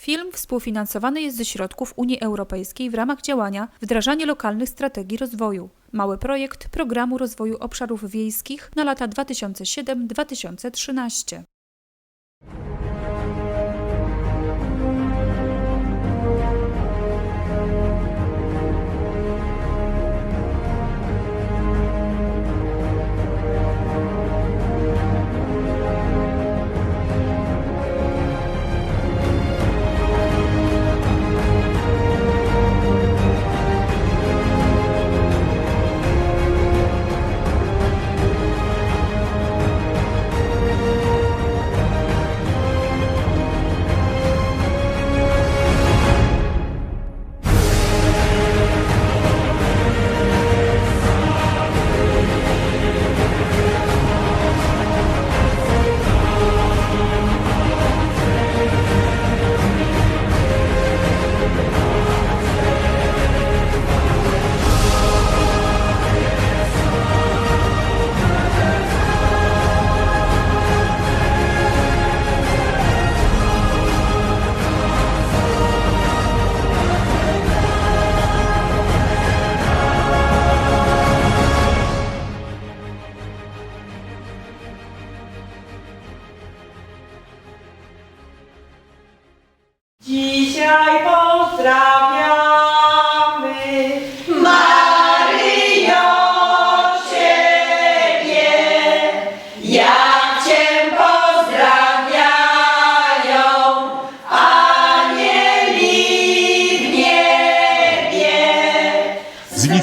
Film współfinansowany jest ze środków Unii Europejskiej w ramach działania Wdrażanie lokalnych strategii rozwoju. Mały projekt Programu Rozwoju Obszarów Wiejskich na lata 2007-2013.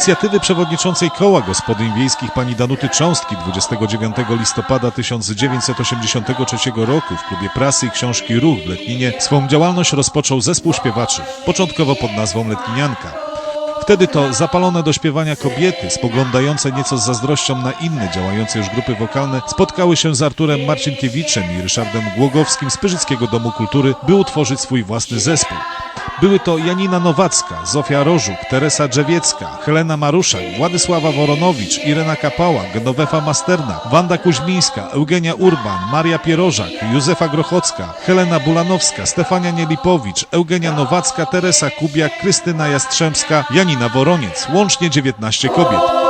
Inicjatywy przewodniczącej Koła Gospodyń Wiejskich pani Danuty Cząstki 29 listopada 1983 roku w klubie prasy i książki Ruch w Letninie swą działalność rozpoczął zespół śpiewaczy, początkowo pod nazwą Letninianka. Wtedy to zapalone do śpiewania kobiety, spoglądające nieco z zazdrością na inne działające już grupy wokalne, spotkały się z Arturem Marcinkiewiczem i Ryszardem Głogowskim z Pyrzyckiego Domu Kultury, by utworzyć swój własny zespół. Były to Janina Nowacka, Zofia Rożuk, Teresa Drzewiecka, Helena Maruszak, Władysława Woronowicz, Irena Kapała, Genowefa Masterna, Wanda Kuźmińska, Eugenia Urban, Maria Pierożak, Józefa Grochocka, Helena Bulanowska, Stefania Nielipowicz, Eugenia Nowacka, Teresa Kubiak, Krystyna Jastrzębska, Janina Woroniec. Łącznie 19 kobiet.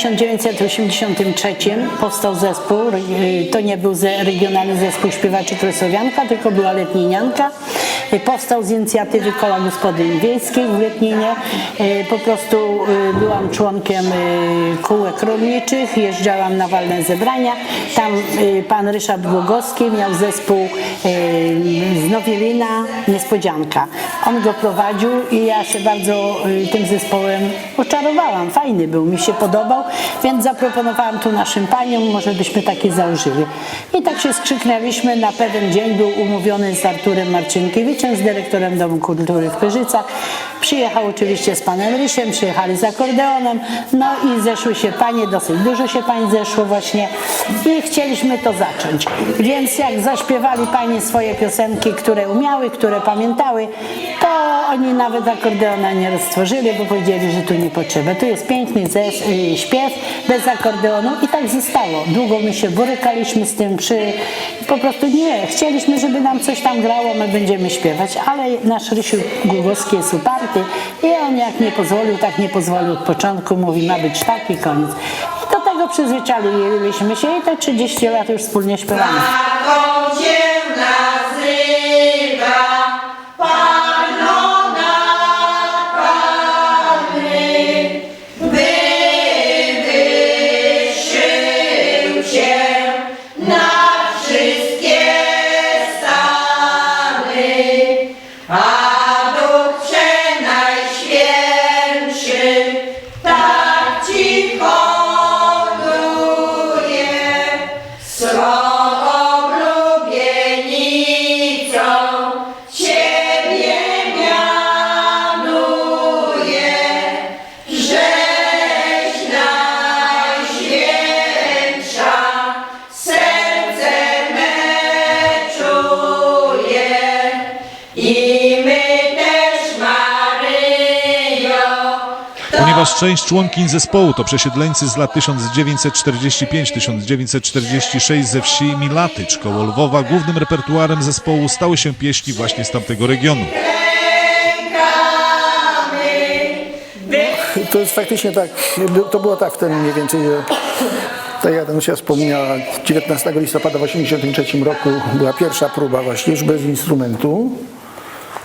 1983 powstał zespół, y, to nie był regionalny zespół śpiewaczy Krosłowianka, tylko była Letninianka. Y, Powstał z inicjatywy Koła Gospodyń Wiejskich w Letninie. Y, Po prostu y, byłam członkiem kółek rolniczych, jeżdżałam na walne zebrania. Tam pan Ryszard Głogowski miał zespół z Nowielina Niespodzianka. On go prowadził i ja się bardzo tym zespołem oczarowałam. Fajny był, mi się podobał, więc zaproponowałam tu naszym paniom, może byśmy takie założyli. I tak się skrzyknęliśmy, na pewien dzień był umówiony z Arturem Z dyrektorem Domu Kultury w Pyrzycach. Przyjechał oczywiście z panem Rysiem, przyjechali z akordeonem, no i zeszły się panie, dosyć dużo się pań zeszło właśnie i chcieliśmy to zacząć. Więc jak zaśpiewali panie swoje piosenki, które umiały, które pamiętały, to oni nawet akordeona nie roztworzyli, bo powiedzieli, że tu nie potrzeba. Tu jest piękny zes- y, śpiew bez akordeonu i tak zostało. Długo my się borykaliśmy z tym, przy... po prostu nie, chcieliśmy, żeby nam coś tam grało, my będziemy śpiewać, ale nasz Rysiu Głogowski jest uparty i on jak nie pozwolił, tak nie pozwolił od początku, mówi ma być tak i koniec. I do tego przyzwyczailiśmy się i te 30 lat już wspólnie śpiewamy. Ponieważ część członkiń zespołu to przesiedleńcy z lat 1945-1946 ze wsi Milatycz koło Lwowa, głównym repertuarem zespołu stały się pieśni właśnie z tamtego regionu. To jest faktycznie tak, to było tak wtedy mniej więcej, tak jak Danusia wspomniała, 19 listopada w 1983 roku była pierwsza próba właśnie już bez instrumentu.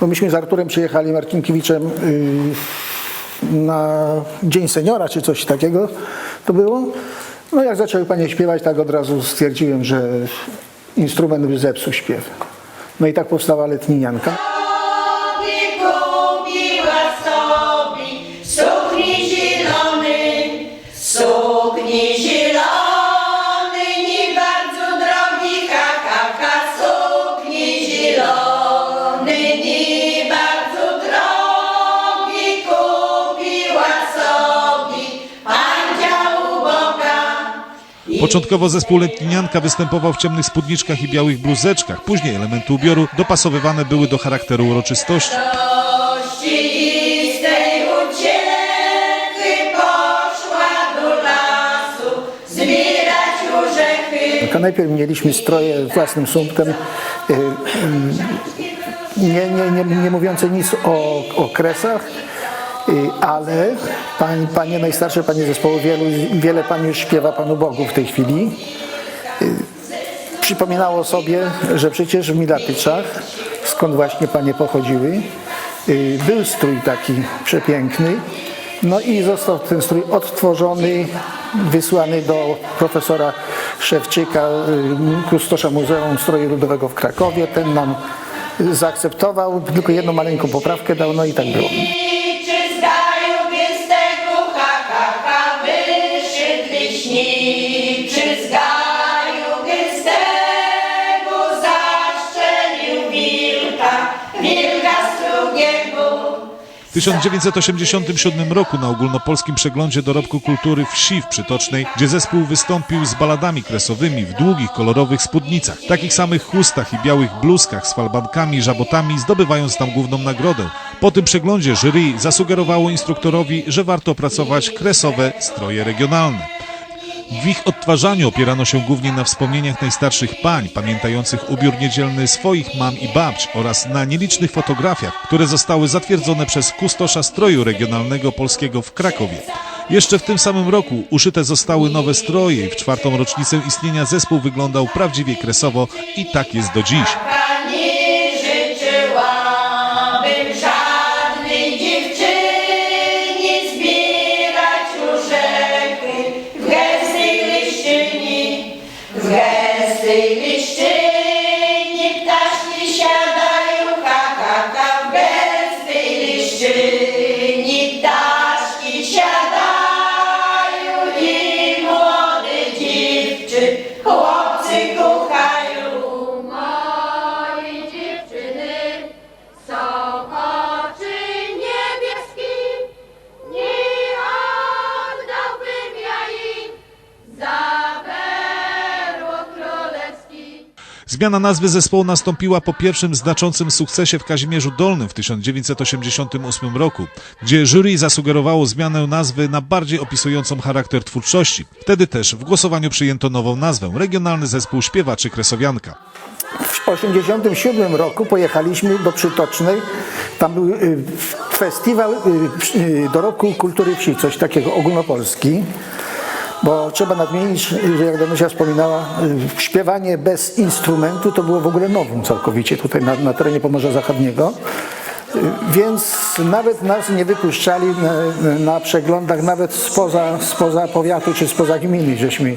Bo myśmy z Arturem przyjechali Marcinkiewiczem yy, na Dzień Seniora czy coś takiego to było. No jak zaczęły panie śpiewać, tak od razu stwierdziłem, że instrument zepsuł śpiew. No i tak powstała letninianka. Początkowo zespół Letninianka występował w ciemnych spódniczkach i białych bluzeczkach. Później elementy ubioru dopasowywane były do charakteru uroczystości. I z tej uciechy poszła do lasu zbierać orzechy. Tylko najpierw mieliśmy stroje własnym sumptem, nie, nie, nie, nie mówiące nic o okresach, ale pań, panie najstarsze, panie zespołu, wielu, wiele pani już śpiewa Panu Bogu w tej chwili. Przypominało sobie, że przecież w Milatyczach, skąd właśnie panie pochodziły, y, był strój taki przepiękny. No i został ten strój odtworzony, wysłany do profesora Szewczyka, y, kustosza Muzeum Stroju Ludowego w Krakowie. Ten nam zaakceptował, tylko jedną maleńką poprawkę dał, no i tak było. 1987 roku na ogólnopolskim przeglądzie dorobku kultury wsi w Przytocznej, gdzie zespół wystąpił z baladami kresowymi w długich, kolorowych spódnicach, takich samych chustach i białych bluzkach z falbankami żabotami, zdobywając tam główną nagrodę. Po tym przeglądzie jury zasugerowało instruktorowi, że warto opracować kresowe stroje regionalne. W ich odtwarzaniu opierano się głównie na wspomnieniach najstarszych pań, pamiętających ubiór niedzielny swoich mam i babć oraz na nielicznych fotografiach, które zostały zatwierdzone przez kustosza stroju regionalnego polskiego w Krakowie. Jeszcze w tym samym roku uszyte zostały nowe stroje i w czwartą rocznicę istnienia zespół wyglądał prawdziwie kresowo i tak jest do dziś. Zmiana nazwy zespołu nastąpiła po pierwszym znaczącym sukcesie w Kazimierzu Dolnym w 1988 roku, gdzie jury zasugerowało zmianę nazwy na bardziej opisującą charakter twórczości. Wtedy też w głosowaniu przyjęto nową nazwę Regionalny Zespół Śpiewaczy Kresowianka. W 1987 roku pojechaliśmy do Przytocznej. Tam był y, festiwal y, y, dorobku kultury wsi, coś takiego ogólnopolski. Bo trzeba nadmienić, że jak Danusia wspominała, y, śpiewanie bez instrumentu to było w ogóle nowym całkowicie tutaj na, na terenie Pomorza Zachodniego. Y, Więc nawet nas nie wypuszczali na, na przeglądach, nawet spoza, spoza powiatu czy spoza gminy, żeśmy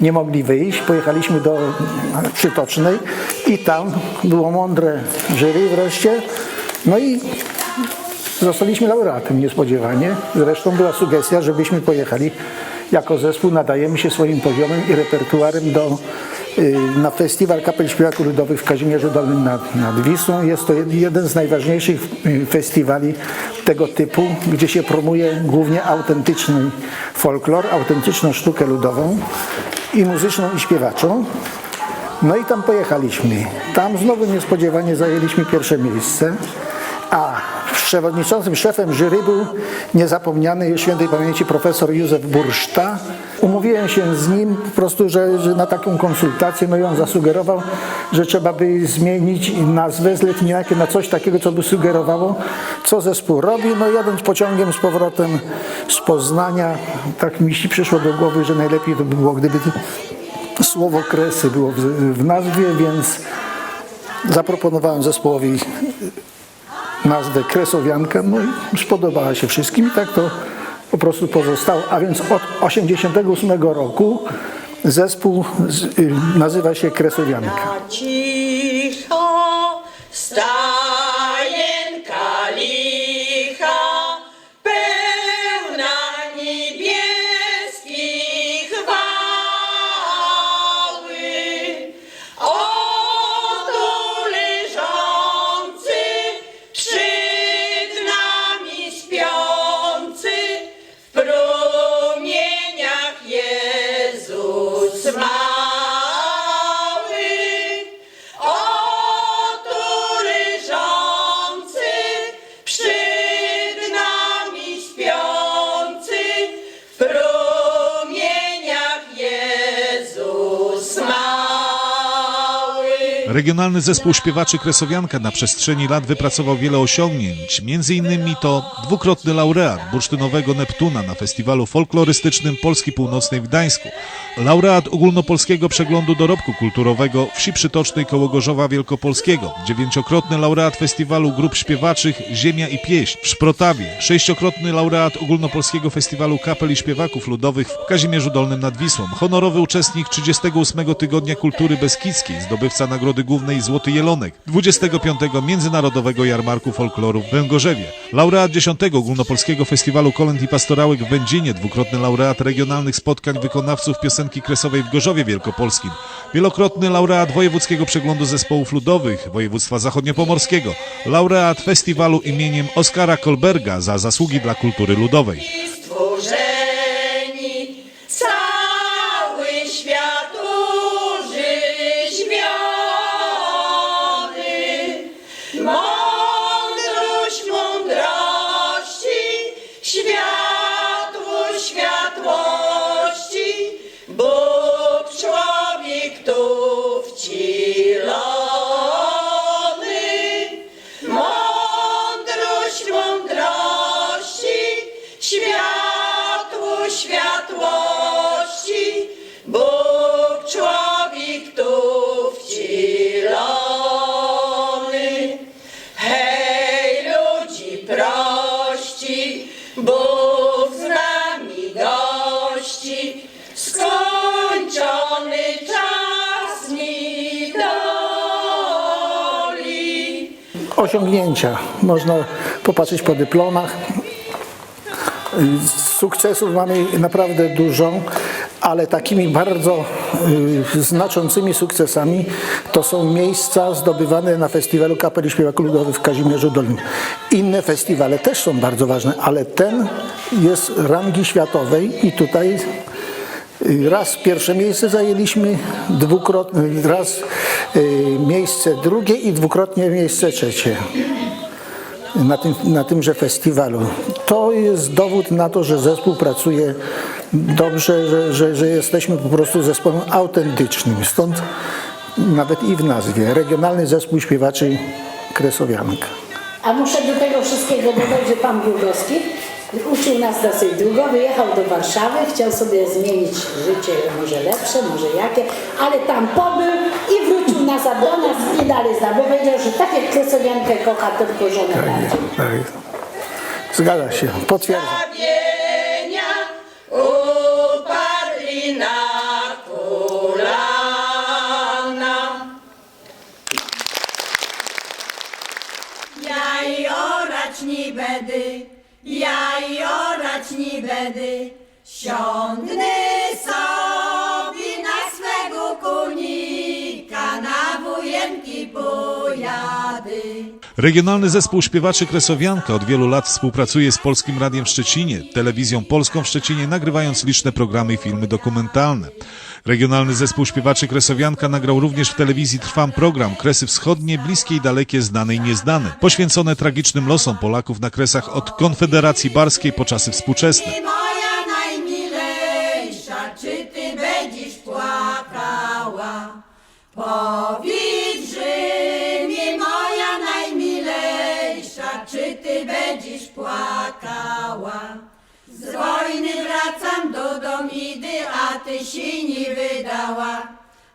nie mogli wyjść. Pojechaliśmy do Przytocznej i tam było mądre jury wreszcie. No i zostaliśmy laureatem niespodziewanie. Zresztą była sugestia, żebyśmy pojechali jako zespół, nadajemy się swoim poziomem i repertuarem do, y, na festiwal kapel śpiewaków ludowych w Kazimierzu Dolnym nad, nad Wisłą. Jest to jed- jeden z najważniejszych y, festiwali tego typu, gdzie się promuje głównie autentyczny folklor, autentyczną sztukę ludową i muzyczną i śpiewaczą. No i tam pojechaliśmy. Tam znowu niespodziewanie zajęliśmy pierwsze miejsce, a przewodniczącym szefem jury był niezapomniany świętej pamięci profesor Józef Burszta. Umówiłem się z nim po prostu, że, że na taką konsultację, no i on zasugerował, że trzeba by zmienić nazwę z letniakiem na coś takiego, co by sugerowało, co zespół robi. No jadąc pociągiem z powrotem z Poznania, tak mi się przyszło do głowy, że najlepiej to by było, gdyby słowo kresy było w, w nazwie, więc zaproponowałem zespołowi nazwę Kresowianka, no i spodobała się wszystkim i tak to po prostu pozostało. A więc od 88 roku zespół y, nazywa się Kresowianka. Regionalny zespół śpiewaczy Kresowianka na przestrzeni lat wypracował wiele osiągnięć. Między innymi to dwukrotny laureat bursztynowego Neptuna na festiwalu folklorystycznym Polski Północnej w Gdańsku, laureat ogólnopolskiego przeglądu dorobku kulturowego wsi przytocznej koło Gorzowa Wielkopolskiego, dziewięciokrotny laureat festiwalu grup śpiewaczych Ziemia i Pieśń w Szprotawie, sześciokrotny laureat ogólnopolskiego festiwalu kapel i śpiewaków ludowych w Kazimierzu Dolnym nad Wisłą, honorowy uczestnik 38 Tygodnia Kultury Beskidzkiej, zdobywca Nagrody Głównej Złoty Jelonek, 25 Międzynarodowego Jarmarku Folkloru w Węgorzewie, laureat 10 Ogólnopolskiego Festiwalu Kolęd i Pastorałek w Będzinie, dwukrotny laureat regionalnych spotkań wykonawców piosenki kresowej w Gorzowie Wielkopolskim, wielokrotny laureat Wojewódzkiego Przeglądu Zespołów Ludowych Województwa Zachodniopomorskiego, laureat festiwalu imieniem Oskara Kolberga za zasługi dla kultury ludowej. Osiągnięcia. Można popatrzeć po dyplomach. Sukcesów mamy naprawdę dużo, ale takimi bardzo y, znaczącymi sukcesami to są miejsca zdobywane na festiwalu Kapel i Śpiewaków Ludowych w Kazimierzu Dolnym. Inne festiwale też są bardzo ważne, ale ten jest rangi światowej i tutaj raz pierwsze miejsce zajęliśmy, dwukrotnie, raz y, miejsce drugie i dwukrotnie miejsce trzecie na, tym, na tymże festiwalu. To jest dowód na to, że zespół pracuje dobrze, że, że, że jesteśmy po prostu zespołem autentycznym. Stąd nawet i w nazwie Regionalny Zespół Śpiewaczy Kresowianka. A muszę do tego wszystkiego dodać, że pan Biłgowski uczył nas dosyć długo, wyjechał do Warszawy, chciał sobie zmienić życie, może lepsze, może jakie, ale tam pobył i wrócił nazad do nas i dalej zna, bo powiedział, że tak jak Kresowiankę kocha, tylko żonę bardziej. Tak. Zgadza się, potwierdzam. orać nie będę, ja i orać nie będę, siągnę sobie na swego konika, na wojenki pojadę. Regionalny zespół śpiewaczy Kresowianka od wielu lat współpracuje z Polskim Radiem w Szczecinie, Telewizją Polską w Szczecinie, nagrywając liczne programy i filmy dokumentalne. Regionalny zespół śpiewaczy Kresowianka nagrał również w telewizji Trwam program Kresy Wschodnie, bliskie i dalekie, znane i nieznane, poświęcone tragicznym losom Polaków na Kresach od Konfederacji Barskiej po czasy współczesne. Powiedz, moja najmilejsza, czy ty będziesz płakała? Z się nie wydała,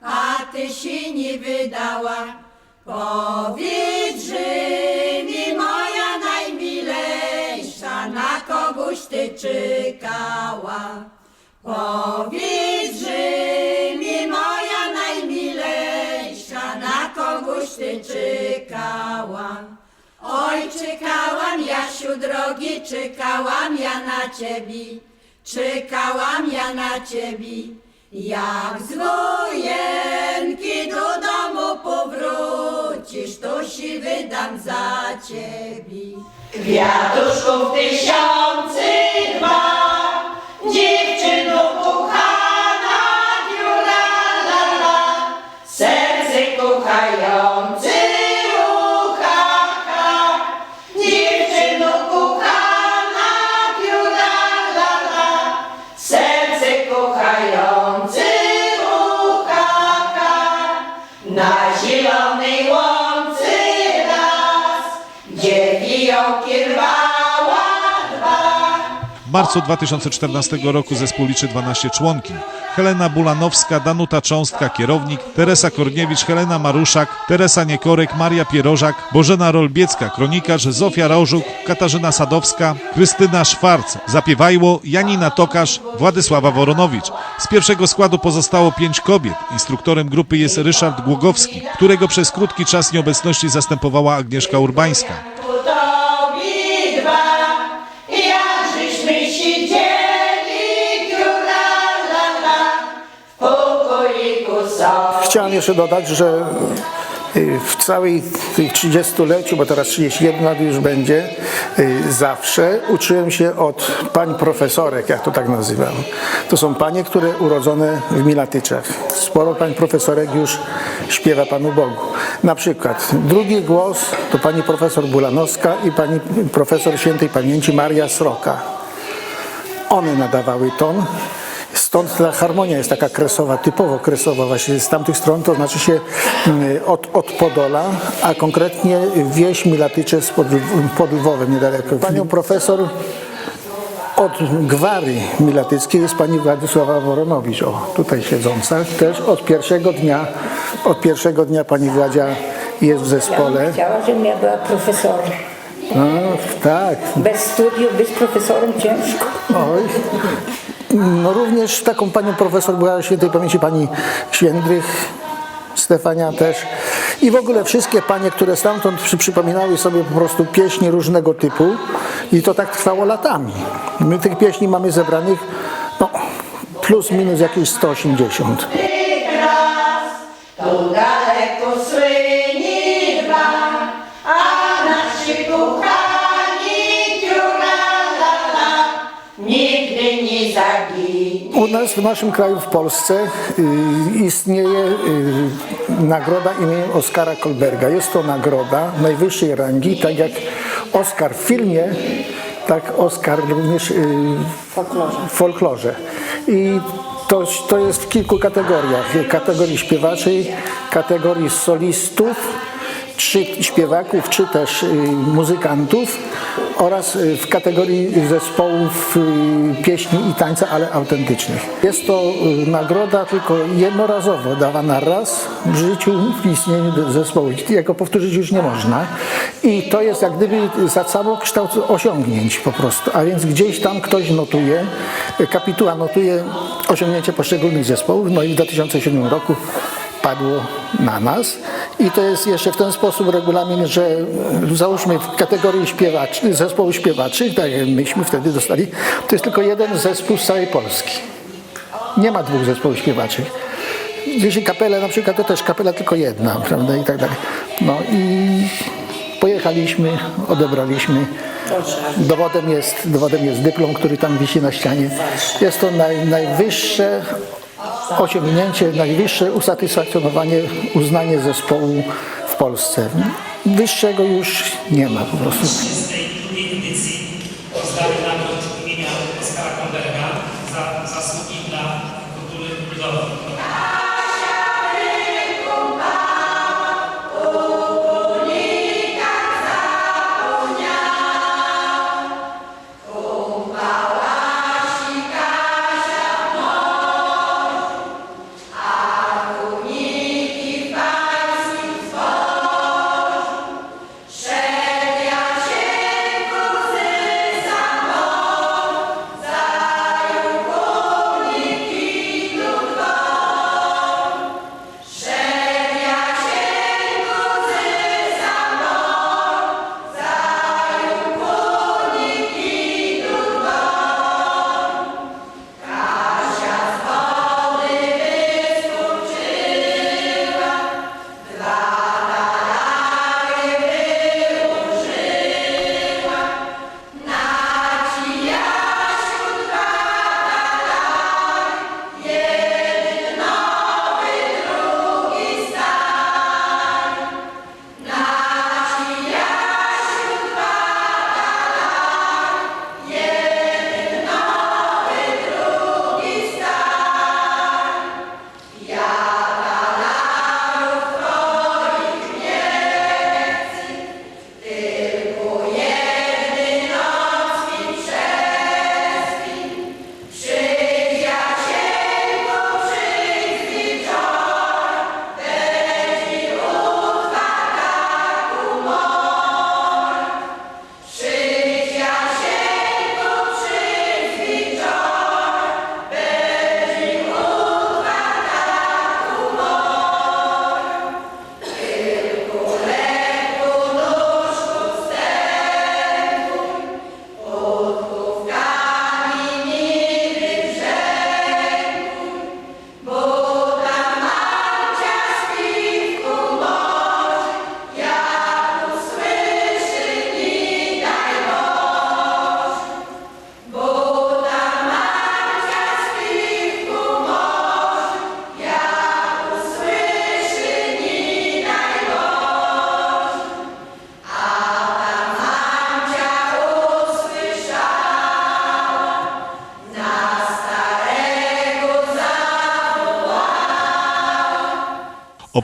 a ty się nie wydała. Powiedz, mi moja najmilejsza, na kogoś ty czekała. Powiedz, mi moja najmilejsza, na kogoś ty czekała. Oj, czekałam, Jasiu drogi, czekałam ja na ciebie, czekałam ja na ciebie. Jak z wojenki do domu powrócisz, to się wydam za ciebie. Kwiatuszków tysiący dwa, dziewczyno kochana, dziura la la, serce kochający marcu 2014 roku zespół liczy 12 członkiń. Helena Bulanowska, Danuta Cząstka, kierownik, Teresa Korniewicz, Helena Maruszak, Teresa Niekorek, Maria Pierożak, Bożena Rolbiecka, kronikarz, Zofia Rożuk, Katarzyna Sadowska, Krystyna Szwarc, zapiewajło Janina Tokarz, Władysława Woronowicz. Z pierwszego składu pozostało pięć kobiet. Instruktorem grupy jest Ryszard Głogowski, którego przez krótki czas nieobecności zastępowała Agnieszka Urbańska. Jeszcze dodać, że y, w całej tych 30-leciu, bo teraz 31 lat już będzie, y, zawsze uczyłem się od pań profesorek, jak to tak nazywam. To są panie, które urodzone w Milatyczach. Sporo pań profesorek już śpiewa Panu Bogu. Na przykład drugi głos to pani profesor Bulanowska i pani profesor świętej pamięci Maria Sroka. One nadawały ton. Stąd ta harmonia jest taka kresowa, typowo kresowa właśnie z tamtych stron, to znaczy się mm, od, od Podola, a konkretnie wieś Milatycze z pod, pod Lwowem niedaleko. Panią profesor od Gwary Milatyckiej jest pani Władysława Woronowicz, o tutaj siedząca, też od pierwszego dnia, od pierwszego dnia pani Władzia jest w zespole. Chciała, żebym ja była profesorem. No, tak, Bez studiów, być profesorem ciężko. Oj. No również taką panią profesor była świętej pamięci pani Świędrych, Stefania też. I w ogóle wszystkie panie, które stamtąd przy, przypominały sobie po prostu pieśni różnego typu i to tak trwało latami. My tych pieśni mamy zebranych no, plus minus jakieś 180. raz, tu daleko U nas w naszym kraju, w Polsce y, istnieje y, nagroda imieniem Oskara Kolberga. Jest to nagroda najwyższej rangi, tak jak Oskar w filmie, tak Oskar również y, w folklorze. I to, to jest w kilku kategoriach. Kategorii śpiewaczej, kategorii solistów, czy śpiewaków, czy też y, muzykantów oraz y, w kategorii zespołów y, pieśni i tańca, ale autentycznych. Jest to nagroda tylko jednorazowo dawana raz w życiu w istnieniu zespołu. Jego powtórzyć już nie można. I to jest jak gdyby za całokształt osiągnięć po prostu. A więc gdzieś tam ktoś notuje, kapituła notuje osiągnięcie poszczególnych zespołów. No i w 2007 roku padło na nas. I to jest jeszcze w ten sposób regulamin, że e, załóżmy w kategorii śpiewaczy, zespołu śpiewaczy, tak jak myśmy wtedy dostali, to jest tylko jeden zespół z całej Polski. Nie ma dwóch zespołów śpiewaczych. Jeśli kapela na przykład, to też kapela tylko jedna, prawda, i tak dalej. No i pojechaliśmy, odebraliśmy. Dowodem jest, dowodem jest dyplom, który tam wisi na ścianie. Jest to naj, najwyższe osiągnięcie najwyższe usatysfakcjonowanie, uznanie zespołu w Polsce. Wyższego już nie ma po prostu.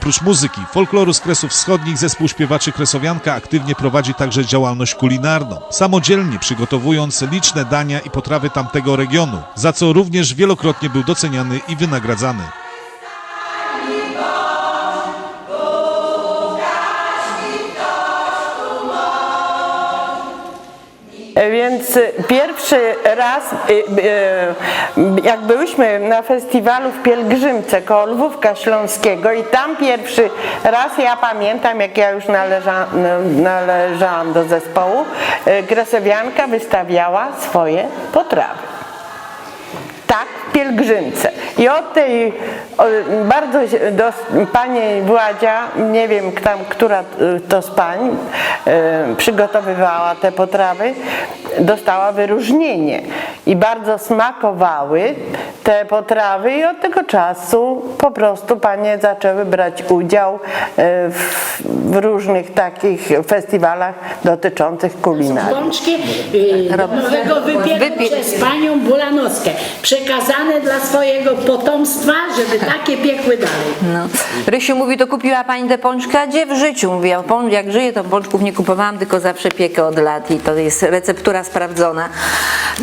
Oprócz muzyki, folkloru z Kresów Wschodnich zespół śpiewaczy Kresowianka aktywnie prowadzi także działalność kulinarną, samodzielnie przygotowując liczne dania i potrawy tamtego regionu, za co również wielokrotnie był doceniany i wynagradzany. Więc pierwszy raz, y, y, jak byłyśmy na festiwalu w Pielgrzymce koło Lwówka Śląskiego i tam pierwszy raz, ja pamiętam jak ja już należa, należałam do zespołu, y, Kresowianka wystawiała swoje potrawy. Pielgrzymce. I od tej o, bardzo się- do pani Władzia, nie wiem tam, która y, to z pań y, przygotowywała te potrawy, dostała wyróżnienie. I bardzo smakowały te potrawy i od tego czasu po prostu panie zaczęły brać udział y, w, w różnych takich festiwalach dotyczących kulinarii. Pączki y, nowego wypieku przez panią Bulanowską. Przekazane dla swojego potomstwa, żeby takie piekły dalej. No. Rysiu mówi, to kupiła pani te pączki, a gdzie w życiu? Mówi, ja jak żyję, to pączków nie kupowałam, tylko zawsze piekę od lat i to jest receptura sprawdzona.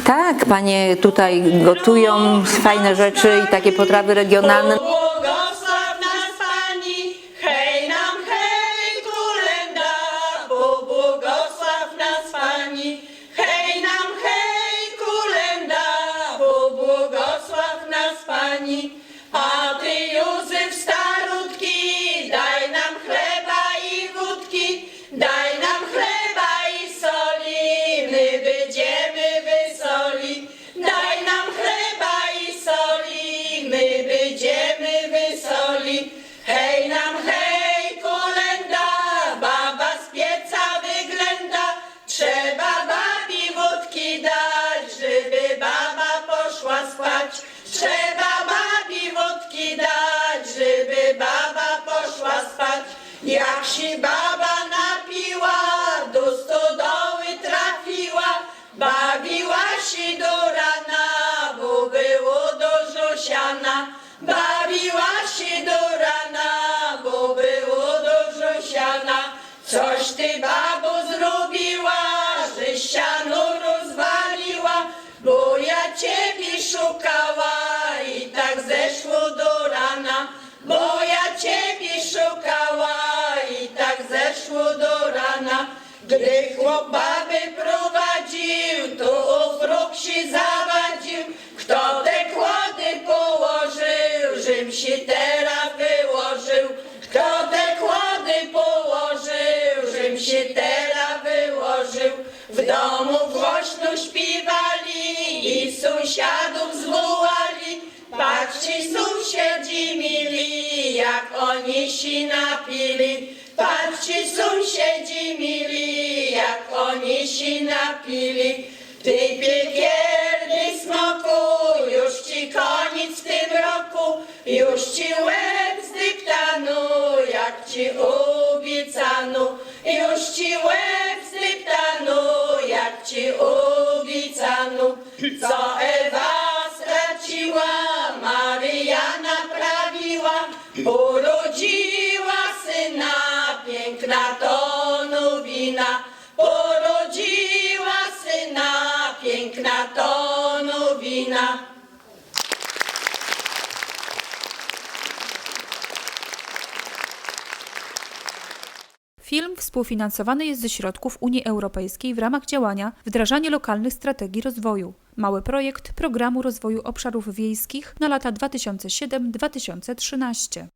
Tak, panie tutaj gotują fajne rzeczy i takie potrawy regionalne. Baby prowadził, to o próg się zawadził. Kto te kłody położył, Rzym się teraz wyłożył. Kto te kłody położył, Rzym się teraz wyłożył. W domu głośno śpiewali i sąsiadów zwołali. Patrzcie sąsiedzi mili, jak oni się napili. Naprawiła, Film współfinansowany jest ze środków Unii Europejskiej w ramach działania Wdrażanie lokalnych strategii rozwoju. Mały projekt Programu Rozwoju Obszarów Wiejskich na lata 2007-2013.